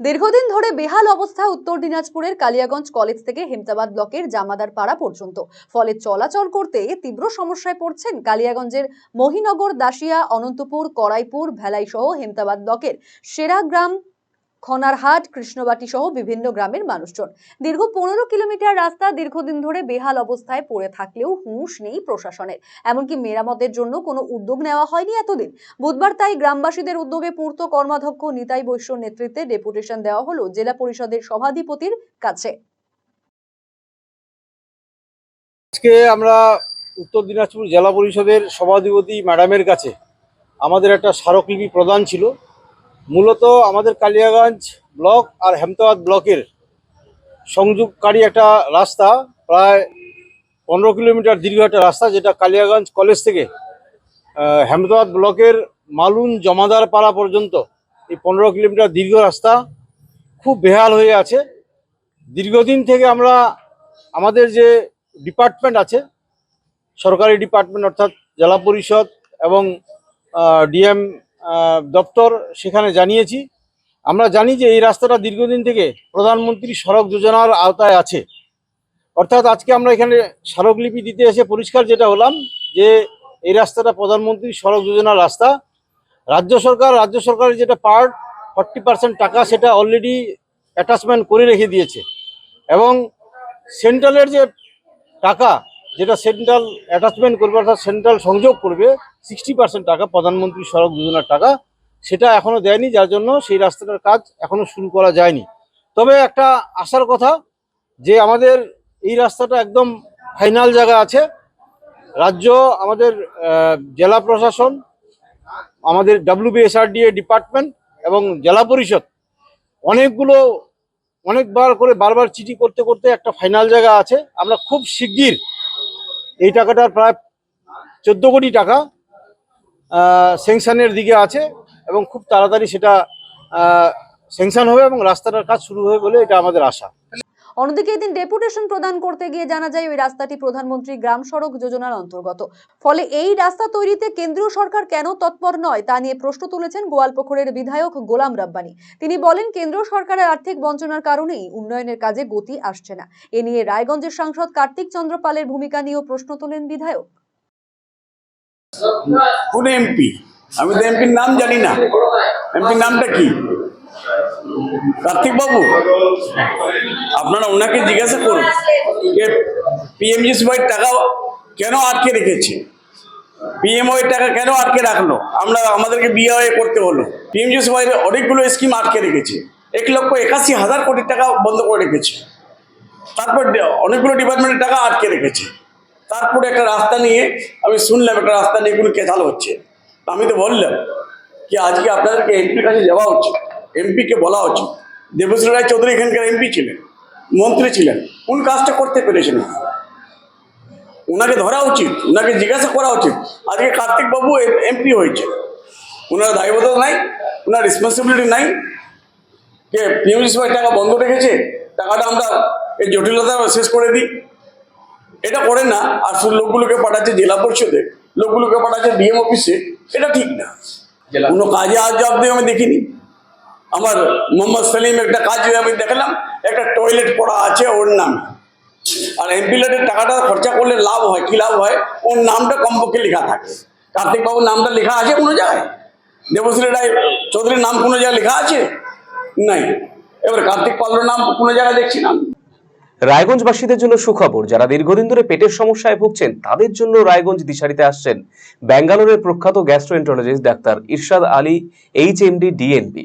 দীর্ঘদিন ধরে বেহাল অবস্থা উত্তর দিনাজপুরের কালিয়াগঞ্জ কলেজ থেকে হেমতাবাদ ব্লকের জামাদার পাড়া পর্যন্ত। ফলে চলাচল করতে তীব্র সমস্যায় পড়ছেন কালিয়াগঞ্জের মহিনগর, দাসিয়া, অনন্তপুর, করাইপুর ভেলাই সহ হেমতাবাদ ব্লকের সেরাগ্রাম খনারহাট কৃষ্ণবাটি সহ বিভিন্ন গ্রামের মানুষজন। দীর্ঘ পনেরো কিলোমিটার রাস্তা দীর্ঘদিন ধরে বেহাল অবস্থায় পড়ে থাকলেও হুঁশ নেই প্রশাসনের। এমনকি মেরামতের জন্য কোনো উদ্যোগ নেওয়া হয়নি এতদিন। বুধবার তাই গ্রামবাসীদের উদ্যোগে পূর্ত কর্মাধ্যক্ষ নিতাই বৈশ্যর নেতৃত্বে ডেপুটেশন দেওয়া হলো জেলা পরিষদের সভাধিপতির কাছে। আজকে আমরা উত্তর দিনাজপুর জেলা পরিষদের সভাধিপতি ম্যাডামের কাছে আমাদের একটা স্মারকলিপি প্রদান ছিল। মূলত আমাদের কালিয়াগঞ্জ ব্লক আর হেমতাবাদ ব্লকের সংযোগকারী একটা রাস্তা, প্রায় পনেরো কিলোমিটার দীর্ঘ একটা রাস্তা যেটা কালিয়াগঞ্জ কলেজ থেকে হেমতাবাদ ব্লকের মালুন জমাদার পাড়া পর্যন্ত এই পনেরো কিলোমিটার দীর্ঘ রাস্তা খুব বেহাল হয়ে আছে। দীর্ঘদিন থেকে আমরা আমাদের যে ডিপার্টমেন্ট আছে, সরকারি ডিপার্টমেন্ট অর্থাৎ জেলা পরিষদ এবং ডিএম দপ্তর সেখানে জানিয়েছি। আমরা জানি যে এই রাস্তাটা দীর্ঘদিন থেকে প্রধানমন্ত্রী সড়ক যোজনার আওতায় আছে। অর্থাৎ আজকে আমরা এখানে স্মারকলিপি দিতে এসে পরিষ্কার যেটা হলাম যে এই রাস্তাটা প্রধানমন্ত্রী সড়ক যোজনার রাস্তা। রাজ্য সরকার, রাজ্য সরকারের যেটা পার্ট ফর্টি পার্সেন্ট টাকা সেটা অলরেডি অ্যাটাচমেন্ট করে রেখে দিয়েছে। এবং সেন্ট্রালের যে টাকা যেটা সেন্ট্রাল অ্যাটাচমেন্ট করবে অর্থাৎ সেন্ট্রাল সংযোগ করবে সিক্সটি পার্সেন্ট টাকা প্রধানমন্ত্রী সড়ক যোজনার টাকা, সেটা এখনও দেয়নি, যার জন্য সেই রাস্তাটার কাজ এখনও শুরু করা যায়নি। তবে একটা আসার কথা, যে আমাদের এই রাস্তাটা একদম ফাইনাল জায়গা আছে। রাজ্য, আমাদের জেলা প্রশাসন, আমাদের ডাব্লিউবিএসআরডিএ ডিপার্টমেন্ট এবং জেলা পরিষদ, অনেকগুলো, অনেকবার করে বারবার চিঠি করতে করতে একটা ফাইনাল জায়গা আছে। আমরা খুব শিগগির এই টাকাটার প্রায় চোদ্দ কোটি টাকা স্যাংশনের দিকে আছে এবং খুব তাড়াতাড়ি সেটা স্যাংশন হবে এবং রাস্তাটার কাজ শুরু হবে বলে এটা আমাদের আশা। অন্যদিকে এদিন ডেপুটেশন প্রদান করতে গিয়ে জানা যায়, ওই রাস্তাটি প্রধানমন্ত্রী গ্রাম সড়ক যোজনার অন্তর্গত। ফলে এই রাস্তা তৈরিতে কেন্দ্রীয় সরকার কেন তৎপর নয়, তা নিয়ে প্রশ্ন তুলেছেন গোয়ালপুকুরের বিধায়ক গোলাম রাব্বানি। তিনি বলেন কেন্দ্র সরকারের আর্থিক বঞ্চনার কারণেই উন্নয়নের কাজে গতি আসছে না। এ নিয়ে রায়গঞ্জের সাংসদ কার্তিক চন্দ্র পালের ভূমিকা নিয়েও প্রশ্ন তোলেন বিধায়ক। কোন এমপি? আমি তো এমপির নাম জানি না। এমপির নামটা কি? কার্তিক বাবু আপনারা ওনাকে জিজ্ঞাসা করুন যে পিএমজিসওয়াই টাকা কেন আটকে রেখেছে? পিএমওয়াই টাকা কেন আটকে রাখল? আমরা, আমাদেরকে বিআই করতে হলো। পিএমজিসওয়াই অনেকগুলো স্কিম আটকে রেখেছে। এক লক্ষ একাশি হাজার কোটি টাকা বন্ধ করে রেখেছে। তারপর অনেকগুলো ডিপার্টমেন্টের টাকা আটকে রেখেছে। তারপরে একটা রাস্তা নিয়ে, আমি শুনলাম একটা রাস্তা নিয়ে কোনো কেথাল হচ্ছে। আমি তো বললাম কি আজকে আপনাদেরকে এমপির কাছে যাওয়া উচিত। এমপিকে বলা উচিত। দেবশ্রী রায় চৌধুরী এখানকার এমপি ছিলেন মন্ত্রী ছিলেন। কোন কাজটা করতে পেরেছেন? না? ওনাকে ধরা উচিত ওনাকে জিজ্ঞাসা করা উচিত। আজকে কার্তিক বাবু এমপি হয়েছে। ওনার দায়বদ্ধতা নাই ওনার রেসপন্সিবিলিটি নাই। যে পিএমসি টাকা বন্ধ রেখেছে টাকাটা আমরা এই জটিলতা শেষ করে দিই। এটা করে না আর শুধু লোকগুলোকে পাঠাচ্ছে জেলা পরিষদে লোকগুলোকে পাঠাচ্ছে ডিএম অফিসে এটা ঠিক না। কোনো কাজে আজ অব্দি আমি দেখিনি। আমার মোহাম্মদ সেলিম একটা কাজ আমি দেখলাম একটা টয়লেট পড়া আছে ওর নাম। আর এমপিলেটের টাকাটা খরচা করলে লাভ হয়, কি লাভ হয়? ওর নামটা কমপক্ষে লেখা থাকে। কার্তিক বাবুর নামটা লেখা আছে কোনো জায়গায়? দেবশ্রী রায় চৌধুরীর নাম কোনো জায়গায় লেখা আছে? নাই। এবার কার্তিক পালের নাম কোনো জায়গায় দেখছি না। রায়গঞ্জবাসীদের জন্য সুখবর, যারা দীর্ঘদিন ধরে পেটের সমস্যায় ভুগছেন, তাদের জন্য রায়গঞ্জ দিশারিতে আসছেন ব্যাঙ্গালোরের প্রখ্যাত গ্যাস্ট্রোএন্টারোলজিস্ট ডাক্তার ইরশাদ আলী এইচ এমডি ডিএনপি